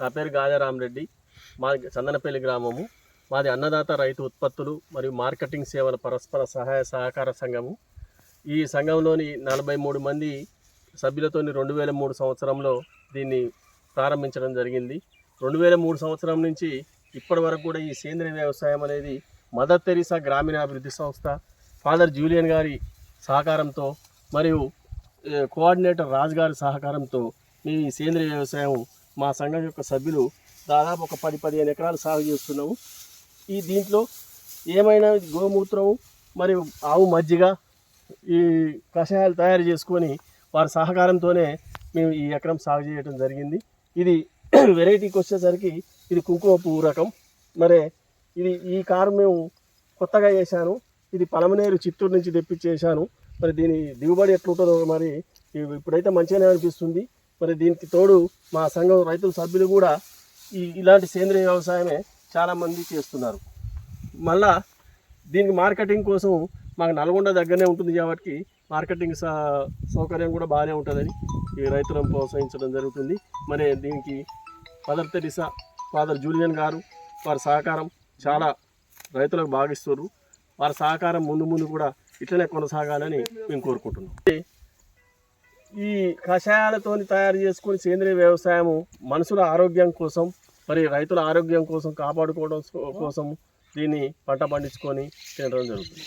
నా పేరు గాజారామరెడ్డి మాది చందనపల్లి గ్రామము. మాది అన్నదాత రైతు ఉత్పత్తులు మరియు మార్కెటింగ్ సేవల పరస్పర సహాయ సహకార సంఘము. ఈ సంఘంలోని నలభై మూడు మంది సభ్యులతో రెండు వేల మూడు సంవత్సరంలో దీన్ని ప్రారంభించడం జరిగింది. రెండు వేల మూడు సంవత్సరం నుంచి ఇప్పటి వరకు కూడా ఈ సేంద్రియ వ్యవసాయం అనేది మదర్ తెరీసా గ్రామీణాభివృద్ధి సంస్థ ఫాదర్ జూలియన్ గారి సహకారంతో మరియు కోఆర్డినేటర్ రాజు గారి సహకారంతో మేము ఈ సేంద్రియ వ్యవసాయం మా సంఘం యొక్క సభ్యులు దాదాపు ఒక పది పదిహేను ఎకరాలు సాగు చేస్తున్నాము. ఈ దీంట్లో ఏమైనా గోమూత్రం మరియు ఆవు మజ్జిగ ఈ కషాయాలు తయారు చేసుకొని వారి సహకారంతోనే మేము ఈ ఎకరం సాగు చేయడం జరిగింది. ఇది వెరైటీకి వచ్చేసరికి ఇది కుంకుమ పువ్వు రకం. మరి ఇది ఈ కారు మేము కొత్తగా చేశాను ఇది పలమనేరు చిత్తూరు నుంచి తెప్పించేశాను. మరి దీని దిగుబడి ఎట్లుంటుందో మరి ఇప్పుడైతే మంచిగానే అనిపిస్తుంది. మరి దీనికి తోడు మా సంఘం రైతుల సభ్యులు కూడా ఈ ఇలాంటి సేంద్రియ వ్యవసాయమే చాలామంది చేస్తున్నారు. మళ్ళా దీనికి మార్కెటింగ్ కోసం మాకు నల్గొండ దగ్గరనే ఉంటుంది కాబట్టి మార్కెటింగ్ స సౌకర్యం కూడా బాగానే ఉంటుందని ఈ రైతులను ప్రోత్సహించడం జరుగుతుంది. మరి దీనికి ఫాదర్ తెరిసా ఫాదర్ జూలియన్ గారు వారి సహకారం చాలా రైతులకు బాగిస్తారు వారి సహకారం ముందు ముందు కూడా ఇట్లనే కొనసాగాలని మేము కోరుకుంటున్నాం. ఈ కషాయాలతో తయారు చేసుకుని సేంద్రియ వ్యవసాయము మనుషుల ఆరోగ్యం కోసం మరి రైతుల ఆరోగ్యం కోసం కాపాడుకోవడం కోసం దీన్ని పంట పండించుకొని తినడం జరుగుతుంది.